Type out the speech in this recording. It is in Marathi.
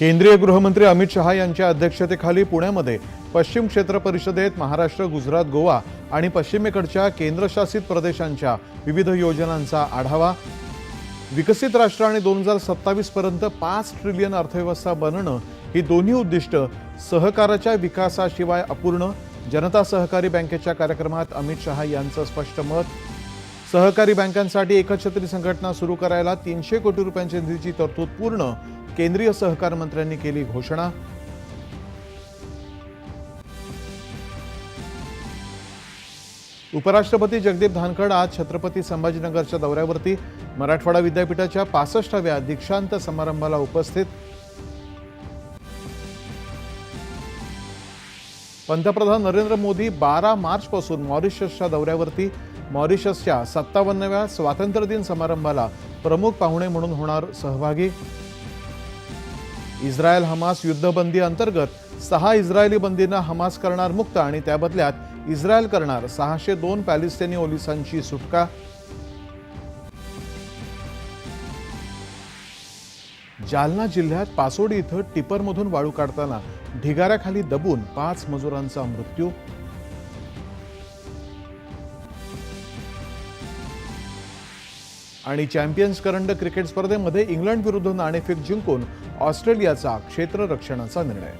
केंद्रीय गृहमंत्री अमित शहा यांच्या अध्यक्षतेखाली पुण्यामध्ये पश्चिम क्षेत्र परिषदेत महाराष्ट्र गुजरात गोवा आणि पश्चिमेकडच्या केंद्रशासित प्रदेशांच्या विविध योजनांचा आढावा. विकसित राष्ट्र आणि दोन हजार सत्तावीसपर्यंत पाच ट्रिलियन अर्थव्यवस्था बनणं ही दोन्ही उद्दिष्ट सहकाराच्या विकासाशिवाय अपूर्ण. जनता सहकारी बँकेच्या कार्यक्रमात अमित शहा यांचं स्पष्ट मत. सहकारी बँकांसाठी एकछत्री संघटना सुरू करायला तीनशे कोटी रुपयांच्या निधीची तरतूद पूर्ण. केंद्रीय सहकार मंत्र्यांनी केली घोषणा. उपराष्ट्रपती जगदीप धानखड आज छत्रपती संभाजीनगरच्या दौऱ्यावरती. मराठवाडा विद्यापीठाच्या पासष्टाव्या दीक्षांत समारंभाला उपस्थित. पंतप्रधान नरेंद्र मोदी बारा मार्चपासून मॉरिशसच्या दौऱ्यावरती. मॉरिशसच्या सत्तावन्नव्या स्वातंत्र्य दिन समारंभाला प्रमुख पाहुणे म्हणून होणार सहभागी. इस्रायल हमास युद्धबंदी अंतर्गत सहा इस्रायली बंदींना हमास करणार मुक्त आणि त्या बदल्यात इस्रायल करणार सहाशे दोन पॅलेस्टिनी ओलिसांची सुटका. जालना जिल्ह्यात पासोडी इथं टिपरमधून वाळू काढताना ढिगाऱ्याखाली दबून पाच मजुरांचा मृत्यू. आणि चॅम्पियन्स करंड क्रिकेट स्पर्धेमध्ये इंग्लंड विरुद्ध नाणेफेक जिंकून ऑस्ट्रेलियाचा क्षेत्ररक्षणाचा निर्णय.